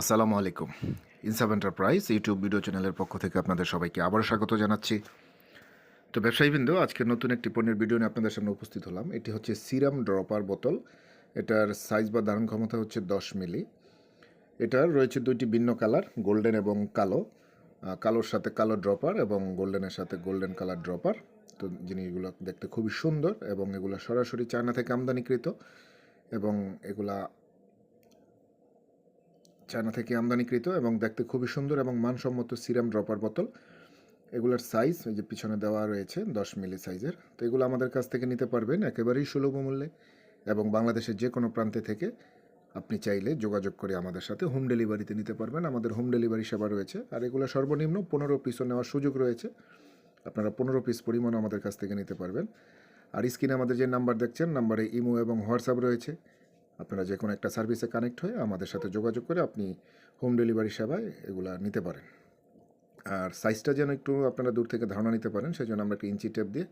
আসসালামু আলাইকুম। ইনসাব enterprise YouTube video চ্যানেলের পক্ষ থেকে আপনাদের সবাইকে আবারও স্বাগত জানাচ্ছি। তো ব্যবসায়ীবৃন্দ, আজকে নতুন একটি পণ্যের ভিডিও নিয়ে আপনাদের সামনে উপস্থিত হলাম। এটি হচ্ছে সিরাম ড্রপার বোতল। এটার সাইজ বা ধারণ ক্ষমতা হচ্ছে দশ মিলি। এটার রয়েছে দুইটি ভিন্ন কালার গোল্ডেন এবং কালো। কালোর সাথে কালো ড্রপার এবং গোল্ডেনের সাথে গোল্ডেন কালার ড্রপার। তো জিনিসগুলো দেখতে খুবই সুন্দর এবং এগুলো সরাসরি চায়না থেকে আমদানিকৃত এবং এগুলা চায়না থেকে আমদানিকৃত এবং দেখতে খুবই সুন্দর এবং মানসম্মত সিরাম ড্রপার বোতল। এগুলোর সাইজ এই যে পিছনে দেওয়া রয়েছে দশ মিলি সাইজের তো এগুলো আমাদের কাছ থেকে নিতে পারবেন একেবারেই সুলভ মূল্যে এবং বাংলাদেশের যে কোনো প্রান্তে থেকে আপনি চাইলে যোগাযোগ করে আমাদের সাথে হোম ডেলিভারিতে নিতে পারবেন। আমাদের হোম ডেলিভারি সেবা রয়েছে আর এগুলো সর্বনিম্ন পনেরো পিসও নেওয়ার সুযোগ রয়েছে। আপনারা পনেরো পিস পরিমাণও আমাদের কাছ থেকে নিতে পারবেন। আর স্ক্রিনে আমাদের যে নাম্বার দেখছেন নাম্বারে ইমো এবং হোয়াটসঅ্যাপ রয়েছে। আপনারা যে কোনো একটা সার্ভিসে কানেক্ট হয়ে আমাদের সাথে যোগাযোগ করে আপনি হোম ডেলিভারি সেবায় এগুলা নিতে পারেন। আর সাইজটা যেন একটু আপনারা দূর থেকে ধারণা নিতে পারেন সেই জন্য আমরা একটা ইঞ্চি টেপ দিয়ে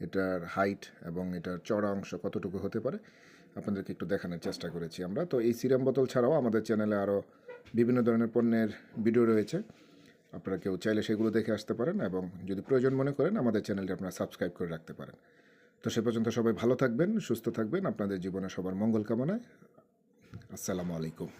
এটার হাইট এবং এটার চড়া অংশ কতটুকু হতে পারে আপনাদেরকে একটু দেখানোর চেষ্টা করেছি আমরা। তো এই সিরাম বোতল ছাড়াও আমাদের চ্যানেলে আরও বিভিন্ন ধরনের পণ্যের ভিডিও রয়েছে। আপনারা কেউ চাইলে সেগুলো দেখে আসতে পারেন এবং যদি প্রয়োজন মনে করেন আমাদের চ্যানেলটি আপনারা সাবস্ক্রাইব করে রাখতে পারেন। তো সে পর্যন্ত সবাই ভালো থাকবেন, সুস্থ থাকবেন। আপনাদের জীবনে সবার মঙ্গল কামনায়। আসসালামু আলাইকুম।